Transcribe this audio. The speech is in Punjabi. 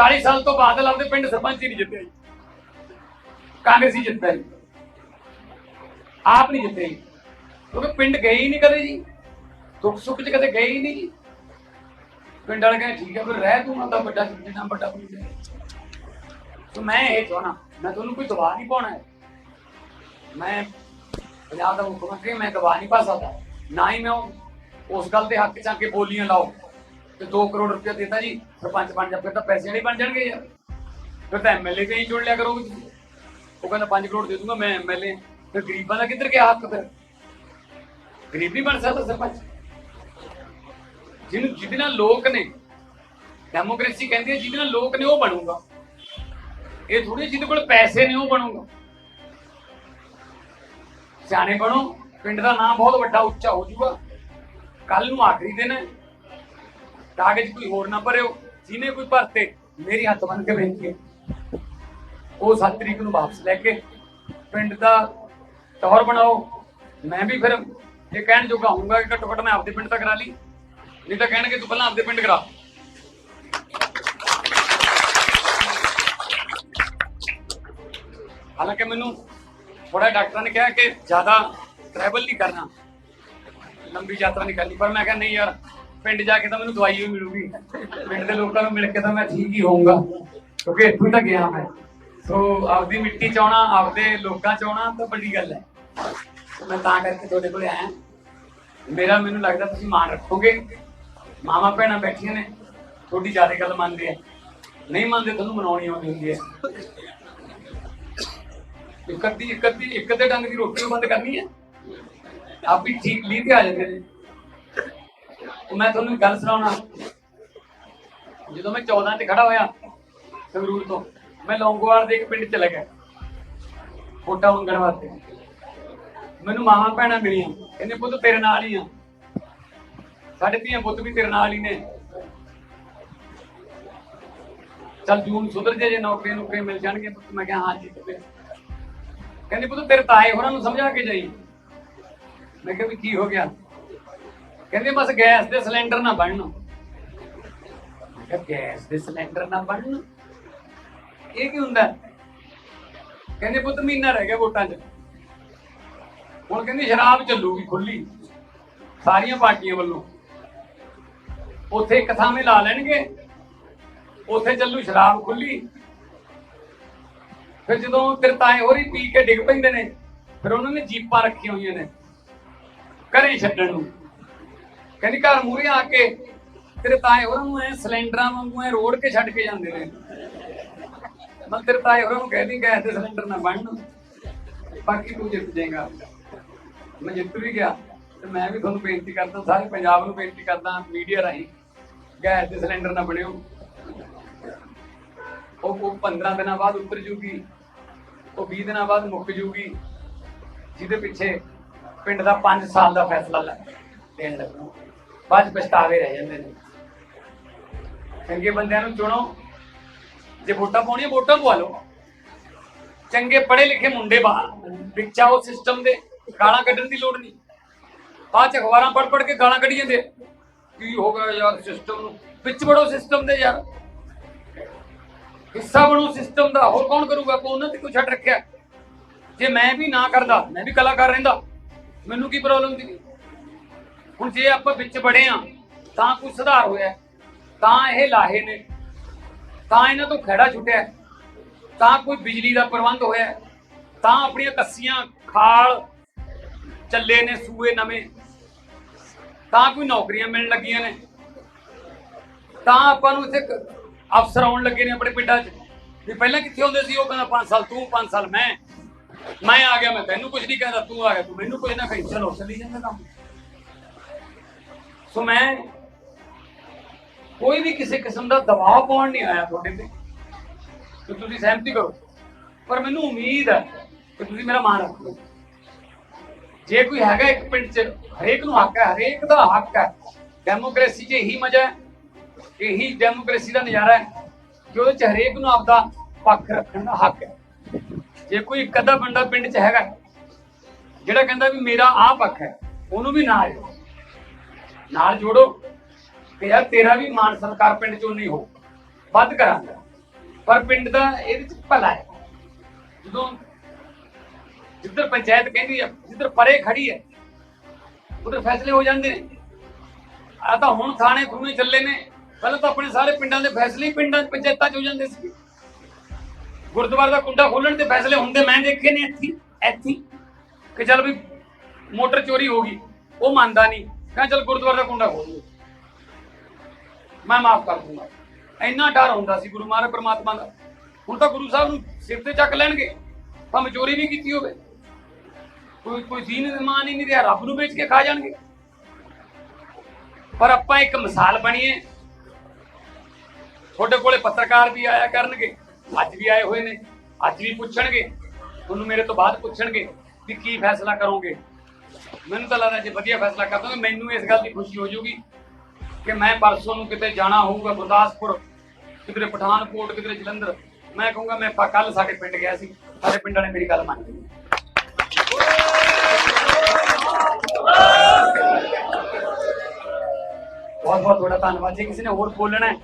40 ਸਾਲ ਤੋਂ ਬਾਦਲ ਆਪਦੇ ਪਿੰਡ ਸਰਪੰਚ ਹੀ ਨਹੀਂ ਜਿੱਤਿਆ ਜੀ। ਕਾਂਗਰਸੀ ਜਿੱਤਿਆ ਜੀ। ਆਪ ਨਹੀਂ ਜਿੱਤੇ ਕਿਉਂਕਿ ਪਿੰਡ ਗਏ ਹੀ ਨਹੀਂ ਕਦੇ ਜੀ। ਦੁੱਖ ਸੁੱਖ 'ਚ ਕਦੇ ਗਏ ਹੀ ਨਹੀਂ ਜੀ। ਪਿੰਡ ਵਾਲੇ ਕਹਿੰਦੇ, ਠੀਕ ਹੈ, ਫਿਰ ਰਹਿ ਤੂੰ ਆਂਦਾ ਵੱਡਾ ਜਿੰਨਾ ਵੱਡਾ ਪਿੰਡ ਹੈ। ਤੇ ਮੈਂ ਇਹ ਚਾਹਣਾ ਮੈਂ ਤੁਹਾਨੂੰ ਕੋਈ ਦਬਾਅ ਨਹੀਂ ਪਾਉਣਾ ਹੈ। ਮੈਂ ਪੰਜਾਬ ਦਾ ਮੁੱਖ ਮੰਤਰੀ, ਮੈਂ ਦਬਾਅ ਨਹੀਂ ਪਾ ਸਕਦਾ। ਨਾ ਹੀ ਮੈਂ ਉਹ- ਉਸ ਗੱਲ ਦੇ ਹੱਕ ਚ ਆ ਕੇ ਬੋਲੀਆਂ ਲਾਓ। ਤੇ 2 ਕਰੋੜ ਰੁਪਏ ਦੇਤਾ ਜੀ। ਸਰਪੰਚ ਬਣ ਜਾ, ਫਿਰ ਤਾਂ ਪੈਸੇ ਨਹੀਂ ਬਣ ਜਾਣਗੇ ਯਾਰ। ਫਿਰ ਤਾਂ ਐਮਐਲਏ ਤੇ ਹੀ ਜੁੜ ਲਿਆ ਕਰੋਗੇ ਤੁਸੀਂ। ਉਹ ਕਹਿੰਦਾ 5 ਕਰੋੜ ਦੇ ਦੂੰਗਾ, ਮੈਂ ਐਮਐਲਏ ਫਿਰ ਗਰੀਬਾਂ ਦਾ ਕਿੱਧਰ ਗਿਆ ਹੱਕ ਫਿਰ? ਗਰੀਬ ਨਹੀਂ ਬਣ ਸਕਦਾ ਸਰਪੰਚ। ਜਿਹਨੂੰ ਜਿਹਦੇ ਨਾਲ ਲੋਕ ਨੇ, ਡੈਮੋਕ੍ਰੇਸੀ ਕਹਿੰਦੀ ਹੈ, ਜਿਹਦੇ ਨਾਲ ਲੋਕ ਨੇ ਉਹ ਬਣੂਗਾ। ਇਹ ਥੋੜੀ ਜਿਹਦੇ ਕੋਲ ਪੈਸੇ ਨੇ, ਉਹ ਬਣੂਗਾ। ਸਿਆਣੇ ਬਣੋ, ਪਿੰਡ ਦਾ ਨਾਮ ਬਹੁਤ ਵੱਡਾ ਉੱਚਾ ਹੋ ਜਾਊਗਾ। ਕੱਲ ਨੂੰ ਆਖਰੀ ਦਿਨ ਹੈ। ਕਾਗਜ਼ ਕੋਈ ਹੋਰ ਨਾ ਭਰਿਓ, ਜਿਹਨੇ ਕੋਈ ਭਰਤੇ, ਮੇਰੀ ਹੱਥ ਬੰਨ ਕੇ ਬੇਨਤੀ ਹੈ। ਉਹ 7 ਤਰੀਕ ਨੂੰ ਵਾਪਸ ਲੈ ਕੇ ਪਿੰਡ ਦਾ ਟੌਰ ਬਣਾਓ। ਮੈਂ ਵੀ ਫਿਰ ਇਹ ਕਹਿਣ ਜੋਗਾ ਹੋਊਗਾ ਕਿ ਘੱਟੋ ਘੱਟ ਮੈਂ ਆਪਦੇ ਪਿੰਡ ਤਾਂ ਕਰਾ ਲਈ। ਨਹੀਂ ਤਾਂ ਕਹਿਣਗੇ, ਤੂੰ ਪਹਿਲਾਂ ਆਪਦੇ ਪਿੰਡ ਕਰਾ। ਹਾਲਾਂਕਿ ਮੈਨੂੰ ਬੜਾ ਡਾਕਟਰਾਂ ਨੇ ਕਿਹਾ ਕਿ ਜ਼ਿਆਦਾ ਟਰੈਵਲ ਨਹੀਂ ਕਰਨਾ। ਲੰਬੀ ਯਾਤਰਾ ਨਹੀਂ ਕਰਨੀ, ਪਰ ਮੈਂ ਕਿਹਾ, ਨਹੀਂ ਯਾਰ ਪਿੰਡ ਜਾ ਕੇ ਤਾਂ ਮੈਨੂੰ ਦਵਾਈ ਵੀ ਮਿਲੂਗੀ। ਪਿੰਡ ਦੇ ਲੋਕਾਂ ਨੂੰ ਮਿਲ ਕੇ ਤਾਂ ਮੈਂ ਠੀਕ ਹੀ ਹੋਊਂਗਾ। ਕਿਉਂਕਿ ਇੱਥੋਂ ਹੀ ਤਾਂ ਗਿਆ ਮੈਂ। ਸੋ ਆਪਦੀ ਮਿੱਟੀ ਚ ਆਪਦੇ ਲੋਕਾਂ ਚ ਤਾਂ ਵੱਡੀ ਗੱਲ ਹੈ। ਮੈਂ ਤਾਂ ਕਰਕੇ ਤੁਹਾਡੇ ਕੋਲ ਆਇਆ। ਮੇਰਾ ਮੈਨੂੰ ਲੱਗਦਾ ਤੁਸੀਂ ਮਾਣ ਰੱਖੋਗੇ। ਮਾਮਾ ਭੈਣਾਂ ਬੈਠੀਆਂ ਨੇ। ਤੁਹਾਡੀ ਜ਼ਿਆਦਾ ਗੱਲ ਮੰਨਦੇ ਆ। ਨਹੀਂ ਮੰਨਦੇ ਤੁਹਾਨੂੰ ਮਨਾਉਣੀ ਆਉਂਦੀ ਹੁੰਦੀ ਹੈ। ਇੱਕ ਅੱਧੀ ਇੱਕ ਅੱਧੀ ਇੱਕ ਅੱਧੇ ਡੰਗ ਦੀ ਰੋਟੀ ਬੰਦ ਕਰਨੀ ਹੈ। ਆਪ ਵੀ ਠੀਕ ਲੀ ਤੇ ਆ ਜਾਂਦੇ ਨੇ। ਉਹ ਮੈਂ ਤੁਹਾਨੂੰ ਇੱਕ ਗੱਲ ਸੁਣਾਉਣਾ। ਜਦੋਂ ਮੈਂ 14 ਚ ਖੜਾ ਹੋਇਆ, ਸੰਗਰੂਰ ਤੋਂ, ਮੈਂ ਲੌਂਗੋਵਾਲ ਦੇ ਇੱਕ ਪਿੰਡ ਚਲਾ ਗਿਆ ਫੋਟਾ ਮੰਗਣ ਵਾਸਤੇ। ਮੈਨੂੰ ਮਾਮਾ ਭੈਣਾਂ ਮਿਲੀਆਂ। ਕਹਿੰਦੇ, ਪੁੱਤ, ਤੇਰੇ ਨਾਲ ਹੀ ਆ। ਸਾਡੇ ਧੀਆਂ ਪੁੱਤ ਵੀ ਤੇਰੇ ਨਾਲ ਹੀ ਨੇ। ਚੱਲ ਜੂਨ ਸੁਧਰ ਜੇ ਜੇ ਨੌਕਰੀ ਨੌਕਰੀ ਮਿਲ ਜਾਣਗੇ ਪੁੱਤ, ਮੈਂ ਕਿਹਾ, ਹਾਂ ਜੀ ਕਹਿੰਦੇ, ਪੁੱਤ, ਤੇਰੇ ਤਾਏ ਹੋਰਾਂ ਨੂੰ ਸਮਝਾ ਕੇ ਜਾਈ। ਮੈਂ ਕਿਹਾ, ਵੀ ਕੀ ਹੋ ਗਿਆ? ਕਹਿੰਦੇ ਬਸ ਗੈਸ ਦੇ ਸਿਲੰਡਰ ਨਾ ਬਣਨ। ਮੈਂ ਕਿਹਾ, ਗੈਸ ਦੇ ਸਿਲੰਡਰ ਨਾ ਬਣਨ? ਇਹ ਕੀ ਹੁੰਦਾ? ਕਹਿੰਦੇ ਪੁੱਤ ਮਹੀਨਾ ਰਹਿ ਗਿਆ ਵੋਟਾਂ 'ਚ। ਹੁਣ ਕਹਿੰਦੀ ਸ਼ਰਾਬ ਚੱਲੂਗੀ ਖੁੱਲੀ ਸਾਰੀਆਂ ਪਾਰਟੀਆਂ ਵੱਲੋਂ। ਉੱਥੇ ਇੱਕ ਥਾਵੇਂ ਲਾ ਲੈਣਗੇ। ਉੱਥੇ ਚੱਲੂ ਸ਼ਰਾਬ ਖੁੱਲੀ ਫਿਰ ਜਦੋਂ ਤੇਰੇ ਤਾਏ ਹੋਰੀ ਪੀ ਕੇ ਡਿੱਗ ਪੈਂਦੇ ਨੇ, ਫਿਰ ਉਹਨਾਂ ਨੇ ਜੀਪਾਂ ਰੱਖੀਆਂ ਹੋਈਆਂ ਨੇ। ਘਰੇ ਛੱਡਣ ਨੂੰ। ਕਹਿੰਦੀ ਘਰ ਮੂਰੇ ਆ ਕੇ ਤੇਰੇ ਤਾਏ ਹੋਰਾਂ ਨੂੰ ਐ ਸਿਲੰਡਰਾਂ ਵਾਂਗੂ ਐ ਰੋੜ ਕੇ ਛੱਡ ਕੇ ਜਾਂਦੇ ਨੇ। ਮੈਂ ਤੇਰੇ ਤਾਏ ਹੋਰਾਂ ਨੂੰ ਕਹਿੰਦੀ ਗੈਸ ਦੇ ਸਿਲੰਡਰ ਨਾ ਬਣਨ ਬਾਕੀ ਤੂੰ ਜਿੱਤ ਜਾਏਗਾ। ਮੈਂ ਜਿੱਤ ਵੀ ਗਿਆ ਤੇ ਮੈਂ ਵੀ ਤੁਹਾਨੂੰ ਬੇਨਤੀ ਕਰਦਾ, ਸਾਰੇ ਪੰਜਾਬ ਨੂੰ ਬੇਨਤੀ ਕਰਦਾ ਮੀਡੀਆ ਰਾਹੀਂ ਗੈਸ ਦੇ ਸਿਲੰਡਰ ਨਾ ਬਣਿਓ ਉਹ ਉਹ 15 ਦਿਨਾਂ ਬਾਅਦ ਉੱਤਰ ਜੂਗੀ, ਉਹ 20 ਦਿਨਾਂ ਬਾਅਦ ਮੁੱਕ ਜੂਗੀ। ਜਿਹਦੇ ਪਿੱਛੇ ਪਿੰਡ ਦਾ 5 ਸਾਲ ਦਾ ਫੈਸਲਾ ਲੈਣ ਦੇਣ ਬਾਅਦ 'ਚ ਪਛਤਾਵੇ ਰਹਿ ਜਾਂਦੇ ਨੇ। ਚੰਗੇ ਬੰਦਿਆਂ ਨੂੰ ਚੁਣੋ। ਜੇ ਵੋਟਾਂ ਪਾਉਣੀਆਂ, ਵੋਟਾਂ ਪਵਾ ਲਓ। ਚੰਗੇ ਪੜ੍ਹੇ ਲਿਖੇ ਮੁੰਡੇ ਬਾਹਰ ਵਿੱਚ ਸਿਸਟਮ ਦੇ, ਗਾਲਾਂ ਕੱਢਣ ਦੀ ਲੋੜ ਨਹੀਂ। ਬਾਅਦ ਚ ਅਖਬਾਰਾਂ ਪੜ੍ਹ ਪੜ੍ਹ ਕੇ ਗਾਲਾਂ ਕੱਢੀ ਜਾਂਦੇ ਕੀ ਹੋ ਗਿਆ ਯਾਰ ਸਿਸਟਮ ਨੂੰ? ਵਿੱਚ ਵੜੋ ਸਿਸਟਮ ਦੇ ਯਾਰ। ਹਿੱਸਾ ਬਣੋ ਸਿਸਟਮ ਦਾ। ਹੋਰ ਕੌਣ ਕਰੂਗਾ? ਕੋ ਉਹਨਾਂ ਤੇ ਕੋਈ ਛੱਡ ਰੱਖਿਆ। ਜੇ ਮੈਂ ਵੀ ਨਾ ਕਰਦਾ, ਮੈਂ ਵੀ ਕਲਾਕਾਰ ਰਹਿੰਦਾ, ਮੈਨੂੰ ਕੀ ਪ੍ਰੋਬਲਮ ਸੀ ਹੁਣ ਜੇ ਆਪਾਂ ਵਿੱਚ ਬੜੇ ਆ, ਤਾਂ ਕੋਈ ਸੁਧਾਰ ਹੋਇਆ ਤਾਂ ਇਹ ਲਾਹੇ ਨੇ। ਤਾਂ ਇਹਨਾਂ ਤੋਂ ਖੜਾ ਛੁੱਟਿਆ ਤਾਂ ਕੋਈ ਬਿਜਲੀ ਦਾ ਪ੍ਰਬੰਧ ਹੋਇਆ ਤਾਂ ਆਪਣੀਆਂ ਕੱਸੀਆਂ, ਖਾਲ ਚੱਲੇ ਨੇ, ਸੂਏ ਨਵੇਂ। ਤਾਂ ਕੋਈ ਨੌਕਰੀਆਂ ਮਿਲਣ ਲੱਗੀਆਂ ਨੇ। ਤਾਂ ਆਪਾਂ ਨੂੰ ਇੱਥੇ ਅਫਸਰ ਆਉਣ ਲੱਗੇ ਨੇ ਆਪਣੇ ਪਿੰਡਾਂ 'ਚ। ਵੀ ਪਹਿਲਾਂ ਕਿੱਥੇ ਹੁੰਦੇ ਸੀ? ਉਹ ਕਹਿੰਦਾ 5 ਸਾਲ ਤੂੰ 5 ਸਾਲ ਮੈਂ। ਮੈਂ ਆ ਗਿਆ, ਮੈਂ ਤੈਨੂੰ ਕੁਝ ਨਹੀਂ ਕਹਿੰਦਾ, ਤੂੰ ਆ ਗਿਆ, ਤੂੰ ਮੈਨੂੰ ਕੁਝ ਨਾ ਕਹੀ। ਚਲੋ ਚੱਲੀ ਜਾਂਦਾ ਕੰਮ। ਸੋ ਮੈਂ ਕੋਈ ਵੀ ਕਿਸੇ ਕਿਸਮ ਦਾ ਦਬਾਅ ਪਾਉਣ ਨਹੀਂ ਆਇਆ ਤੁਹਾਡੇ ਤੇ। ਕਿ ਤੁਸੀਂ ਸਹਿਮਤੀ ਕਰੋ। ਪਰ ਮੈਨੂੰ ਉਮੀਦ ਹੈ ਕਿ ਤੁਸੀਂ ਮੇਰਾ ਮਾਣ ਰੱਖੋ ਜੇ ਕੋਈ ਹੈਗਾ ਇੱਕ ਪਿੰਡ 'ਚ, ਹਰੇਕ ਨੂੰ ਹੱਕ ਹੈ, ਹਰੇਕ ਦਾ ਹੱਕ ਹੈ। ਡੈਮੋਕ੍ਰੇਸੀ 'ਚ ਇਹੀ ਮਜ਼ਾ ਹੈ, ਇਹੀ ਡੈਮੋਕ੍ਰੇਸੀ ਦਾ ਨਜ਼ਾਰਾ ਹੈ ਕਿ ਉਹਦੇ 'ਚ ਹਰੇਕ ਨੂੰ ਆਪਦਾ ਪੱਖ ਰੱਖਣ ਦਾ ਹੱਕ ਹੈ। ਜੇ ਕੋਈ ਇੱਕ ਅੱਧਾ ਬੰਦਾ ਪਿੰਡ 'ਚ ਹੈਗਾ, ਜਿਹੜਾ ਕਹਿੰਦਾ ਵੀ ਮੇਰਾ ਆਹ ਪੱਖ ਹੈ, ਉਹਨੂੰ ਵੀ ਨਾ ਆਇਓ ਨਾਲ ਜੋੜੋ। ਕਿ ਯਾਰ ਤੇਰਾ ਵੀ ਮਾਨ ਸਰਕਾਰ ਪਿੰਡ 'ਚੋਂ ਨਹੀਂ ਹੋ ਵੱਧ ਕਰਾਂਗਾ। ਪਰ ਪਿੰਡ ਦਾ ਇਹਦੇ ਚ ਭਲਾ ਹੈ। ਜਦੋਂ ਜਿੱਧਰ ਪੰਚਾਇਤ ਕਹਿੰਦੀ ਹੈ, ਜਿੱਧਰ ਪਰੇ ਖੜੀ ਹੈ, ਉਧਰ ਫੈਸਲੇ ਹੋ ਜਾਂਦੇ ਨੇ। ਆ ਤਾਂ ਹੁਣ ਥਾਣੇ ਥੂਣੇ ਚੱਲੇ ਨੇ। ਪਹਿਲਾਂ ਤਾਂ ਆਪਣੇ ਸਾਰੇ ਪਿੰਡਾਂ ਦੇ ਫੈਸਲੇ ਹੀ ਪਿੰਡਾਂ ਪੰਚਾਇਤਾਂ 'ਚ ਹੋ ਜਾਂਦੇ ਸੀ। ਗੁਰਦੁਆਰੇ ਦਾ ਕੁੰਡਾ ਖੋਲਣ ਤੇ ਫੈਸਲੇ ਹੁੰਦੇ, ਮੈਂ ਦੇਖੇ ਨੇ ਇੱਥੇ ਇੱਥੇ। ਕਿ ਚੱਲ ਵੀ ਮੋਟਰ ਚੋਰੀ ਹੋ ਗਈ, ਉਹ ਮੰਨਦਾ ਨਹੀਂ। ਕਹਿੰਦਾ ਚੱਲ ਗੁਰਦੁਆਰੇ ਦਾ ਕੁੰਡਾ ਖੋਲ ਦਿਓ ਮੈਂ ਮਾਫ ਕਰ ਦੂੰਗਾ। ਇੰਨਾ ਡਰ ਹੁੰਦਾ ਸੀ ਗੁਰੂ ਮਹਾਰਾਜ ਪ੍ਰਮਾਤਮਾ ਦਾ। ਹੁਣ ਤਾਂ ਗੁਰੂ ਸਾਹਿਬ ਨੂੰ ਸਿਰ ਤੇ ਚੱਕ ਲੈਣਗੇ। ਭਾਵੇਂ ਚੋਰੀ ਵੀ ਕੀਤੀ ਹੋਵੇ। ਕੋਈ ਕੋਈ ਦੀਨ ਇਮਾਨ ਹੀ ਨਹੀਂ ਰਿਹਾ, ਰੱਬ ਨੂੰ ਵੇਚ ਕੇ ਖਾ ਜਾਣਗੇ। ਪਰ ਆਪਾਂ ਇੱਕ ਮਿਸਾਲ ਬਣੀਏ। ਤੁਹਾਡੇ ਕੋਲੇ ਪੱਤਰਕਾਰ ਵੀ ਆਇਆ ਕਰਨਗੇ। ਅੱਜ ਵੀ ਆਏ ਹੋਏ ਨੇ। ਅੱਜ ਵੀ ਪੁੱਛਣਗੇ। ਤੁਹਾਨੂੰ ਮੇਰੇ ਤੋਂ ਬਾਅਦ ਪੁੱਛਣਗੇ ਵੀ ਕੀ ਫੈਸਲਾ ਕਰੋਗੇ। ਮੈਨੂੰ ਤਾਂ ਲੱਗਦਾ ਜੇ ਵਧੀਆ ਫੈਸਲਾ ਕਰ ਦੋਗੇ ਮੈਨੂੰ ਇਸ ਗੱਲ ਦੀ ਖੁਸ਼ੀ ਹੋ ਜਾਊਗੀ ਕਿ ਮੈਂ ਪਰਸੋਂ ਨੂੰ ਕਿਤੇ ਜਾਣਾ ਹੋਊਗਾ ਗੁਰਦਾਸਪੁਰ ਕਿਤੇ ਪਠਾਨਕੋਟ ਕਿਤੇ ਜਲੰਧਰ। ਮੈਂ ਕਹੂੰਗਾ ਮੈਂ ਕੱਲ ਸਾਡੇ ਪਿੰਡ ਗਿਆ ਸੀ। ਸਾਡੇ ਪਿੰਡ ਵਾਲੇ ਮੇਰੀ ਗੱਲ ਮੰਨ ਲਈ ਬਹੁਤ ਬਹੁਤ ਤੁਹਾਡਾ ਧੰਨਵਾਦ। ਜੇ ਕਿਸੇ ਨੇ ਹੋਰ ਬੋਲਣਾ ਹੈ